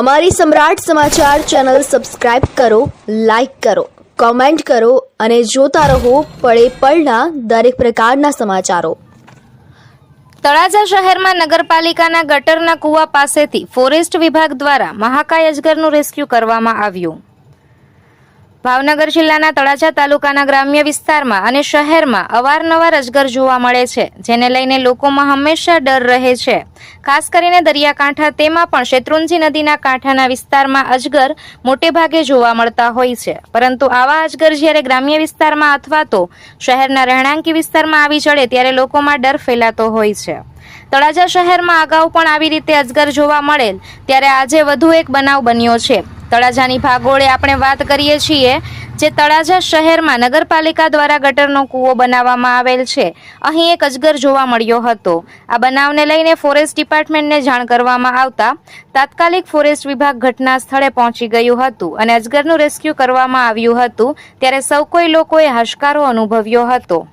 અમારી સમ્રાટ સમાચાર channel subscribe કરો, લાઇક કરો, કોમેન્ટ કરો અને જોતા રહો પળે પળના દરેક પ્રકારના સમાચારો. તળાજા શહેરમાં નગરપાલિકાના ગટરના કૂવા પાસેથી ફોરેસ્ટ વિભાગ દ્વારા મહાકાય અજગરનું રેસ્ક્યુ કરવામાં આવ્યું. ભાવનગર જિલ્લાના તળાજા તાલુકાના ગ્રામ્ય વિસ્તારમાં અને શહેરમાં અવારનવાર અજગર જોવા મળે છે, જેને લઈને લોકોમાં હંમેશા ડર રહે છે. ખાસ કરીને દરિયાકાંઠા તેમાં પણ શેત્રુંજી નદીના કાંઠાના વિસ્તારમાં અજગર મોટે ભાગે જોવા મળતા હોય છે. પરંતુ આવા અજગર જ્યારે ગ્રામ્ય વિસ્તારમાં અથવા તો શહેરના રહેણાંકી વિસ્તારમાં આવી ચડે ત્યારે લોકોમાં ડર ફેલાતો હોય છે. તળાજા શહેરમાં અગાઉ પણ આવી રીતે અજગર જોવા મળેલ, ત્યારે આજે વધુ એક બનાવ બન્યો છે. તળાજાની ભાગોળે આપણે વાત કરીએ છીએ જે તળાજા શહેરમાં નગરપાલિકા દ્વારા ગટરનો કૂવો બનાવવામાં આવેલ છે. અહીં એક અજગર જોવા મળ્યો હતો. આ બનાવને લઈને ફોરેસ્ટ ડિપાર્ટમેન્ટને જાણ કરવામાં આવતા તાત્કાલિક ફોરેસ્ટ વિભાગ ઘટના સ્થળે પહોંચી ગયું હતું અને અજગરનું રેસ્ક્યુ કરવામાં આવ્યું હતું. ત્યારે સૌ કોઈ લોકોએ હાશકારો અનુભવ્યો હતો.